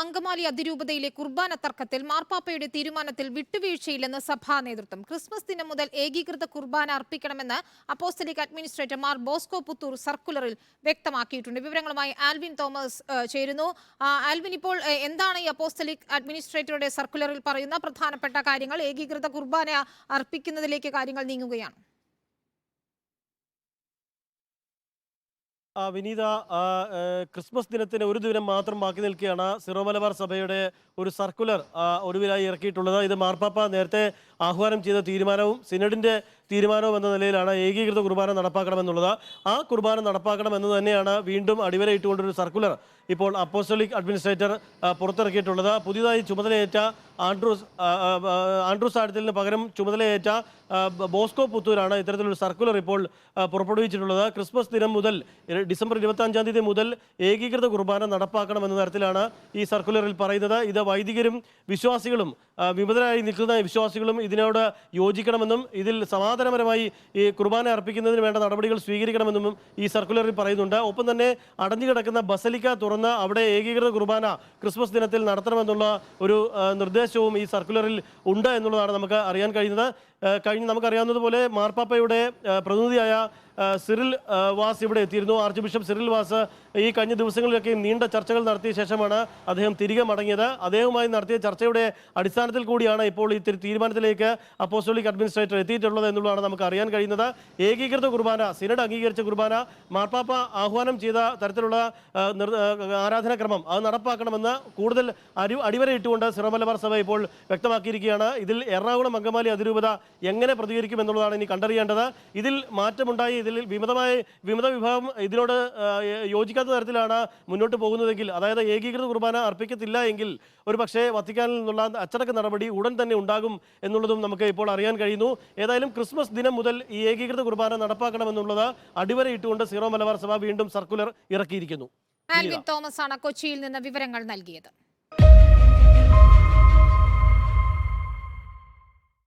അങ്കമാലി അതിരൂപതയിലെ കുർബാന തർക്കത്തിൽ മാർപ്പാപ്പയുടെ തീരുമാനത്തിൽ വിട്ടുവീഴ്ചയില്ലെന്ന് സഭാ നേതൃത്വം. ക്രിസ്മസ് ദിനം മുതൽ ഏകീകൃത കുർബാന അർപ്പിക്കണമെന്ന് അപ്പോസ്റ്റലിക് അഡ്മിനിസ്ട്രേറ്റർ മാർ ബോസ്കോ പുത്തൂർ സർക്കുലറിൽ വ്യക്തമാക്കിയിട്ടുണ്ട്. വിവരങ്ങളുമായി ആൽവിൻ തോമസ് ചേരുന്നു. ആൽവിൻ ഇപ്പോൾ എന്താണ് ഈ അപ്പോസ്റ്റലിക് അഡ്മിനിസ്ട്രേറ്ററുടെ സർക്കുലറിൽ പറയുന്ന പ്രധാനപ്പെട്ട കാര്യങ്ങൾ? ഏകീകൃത കുർബാന അർപ്പിക്കുന്നതിലേക്ക് കാര്യങ്ങൾ നീങ്ങുകയാണ്. വിനീത ക്രിസ്മസ് ദിനത്തിന് ഒരു ദിനം മാത്രം ബാക്കി നിൽക്കുകയാണ്. സിറോ മലബാർ സഭയുടെ ഒരു സർക്കുലർ ഒടുവിലായി ഇറക്കിയിട്ടുള്ളത്. ഇത് മാർപ്പാപ്പ നേരത്തെ ആഹ്വാനം ചെയ്ത തീരുമാനവും സിനഡിന്റെ തീരുമാനവും എന്ന നിലയിലാണ് ഏകീകൃത കുർബാന നടപ്പാക്കണമെന്നുള്ളത്. ആ കുർബാന നടപ്പാക്കണമെന്ന് തന്നെയാണ് വീണ്ടും അടിവരയിട്ടുകൊണ്ടൊരു സർക്കുലർ ഇപ്പോൾ അപ്പോസ്റ്റലിക് അഡ്മിനിസ്ട്രേറ്റർ പുറത്തിറക്കിയിട്ടുള്ളത്. പുതിയതായി ചുമതലയേറ്റ ആൻഡ്രൂസ് ആൻഡ്രൂസ് ആഴത്തിലിന് പകരം ചുമതലയേറ്റ ബോസ്കോ പുത്തൂരാണ് ഇത്തരത്തിലൊരു സർക്കുലർ ഇപ്പോൾ പുറപ്പെടുവിച്ചിട്ടുള്ളത്. ക്രിസ്മസ് ദിനം മുതൽ ഡിസംബർ ഇരുപത്തഞ്ചാം തീയതി മുതൽ ഏകീകൃത കുർബാന നടപ്പാക്കണമെന്ന തരത്തിലാണ് ഈ സർക്കുലറിൽ പറയുന്നത്. ഇത് വൈദികരും വിശ്വാസികളും വിമതരായി നിൽക്കുന്ന വിശ്വാസികളും ഇതിനോട് യോജിക്കണമെന്നും ഇതിൽ സമാധാനപരമായി ഈ കുർബാന അർപ്പിക്കുന്നതിന് വേണ്ട നടപടികൾ സ്വീകരിക്കണമെന്നും ഈ സർക്കുലറിൽ പറയുന്നുണ്ട്. ഒപ്പം തന്നെ അടഞ്ഞു കിടക്കുന്ന ബസലിക്ക തുറന്ന് അവിടെ ഏകീകൃത കുർബാന ക്രിസ്മസ് ദിനത്തിൽ നടത്തണമെന്നുള്ള ഒരു നിർദ്ദേശവും ഈ സർക്കുലറിൽ ഉണ്ട് എന്നുള്ളതാണ് നമുക്ക് അറിയാൻ കഴിയുന്നത്. കഴിഞ്ഞ് നമുക്കറിയാവുന്നതുപോലെ മാർപ്പാപ്പയുടെ പ്രതിനിധിയായ സിറിൽ വാസ് ഇവിടെ എത്തിയിരുന്നു. ആർച്ച് ബിഷപ്പ് സിറിൽ വാസ് ഈ കഴിഞ്ഞ ദിവസങ്ങളിലൊക്കെ നീണ്ട ചർച്ചകൾ നടത്തിയ ശേഷമാണ് അദ്ദേഹം തിരികെ മടങ്ങിയത്. അദ്ദേഹവുമായി നടത്തിയ ചർച്ചയുടെ അടിസ്ഥാനത്തിൽ കൂടിയാണ് ഇപ്പോൾ ഈ തീരുമാനത്തിലേക്ക് അപ്പോസ്റ്റോളിക് അഡ്മിനിസ്ട്രേറ്റർ എത്തിയിട്ടുള്ളത് എന്നുള്ളതാണ് നമുക്ക് അറിയാൻ കഴിയുന്നത്. ഏകീകൃത കുർബാന സിനഡ് അംഗീകരിച്ച കുർബാന മാർപ്പാപ്പ ആഹ്വാനം ചെയ്ത തരത്തിലുള്ള ആരാധനാക്രമം അത് നടപ്പാക്കണമെന്ന് കൂടുതൽ അടി അടിവരയിട്ടുകൊണ്ട് സിറമലബാർ സഭ ഇപ്പോൾ വ്യക്തമാക്കിയിരിക്കുകയാണ്. ഇതിൽ എറണാകുളം അങ്കമാലി അതിരൂപത എങ്ങനെ പ്രതികരിക്കും എന്നുള്ളതാണ് ഇനി കണ്ടറിയേണ്ടത്. ഇതിൽ മാറ്റമുണ്ടായി ഇതിൽ വിമതമായ വിമത വിഭാഗം ഇതിനോട് യോജിക്കാത്ത തരത്തിലാണ് മുന്നോട്ട് പോകുന്നതെങ്കിൽ അതായത് ഏകീകൃത കുർബാന അർപ്പിക്കത്തില്ല എങ്കിൽ ഒരു പക്ഷേ വത്തിക്കാനിൽ നിന്നുള്ള അച്ചടക്ക നടപടി ഉടൻ തന്നെ ഉണ്ടാകും എന്നുള്ളതും നമുക്ക് ഇപ്പോൾ അറിയാൻ കഴിയുന്നു. ഏതായാലും ക്രിസ്മസ് ദിനം മുതൽ ഈ ഏകീകൃത കുർബാന നടപ്പാക്കണമെന്നുള്ളത് അടിവരയിട്ടുകൊണ്ട് സീറോ മലബാർ സഭ വീണ്ടും സർക്കുലർ ഇറക്കിയിരിക്കുന്നു. ആൽവിൻ തോമസ് ആണ് കൊച്ചിയിൽ നിന്ന് വിവരങ്ങൾ നൽകിയത്.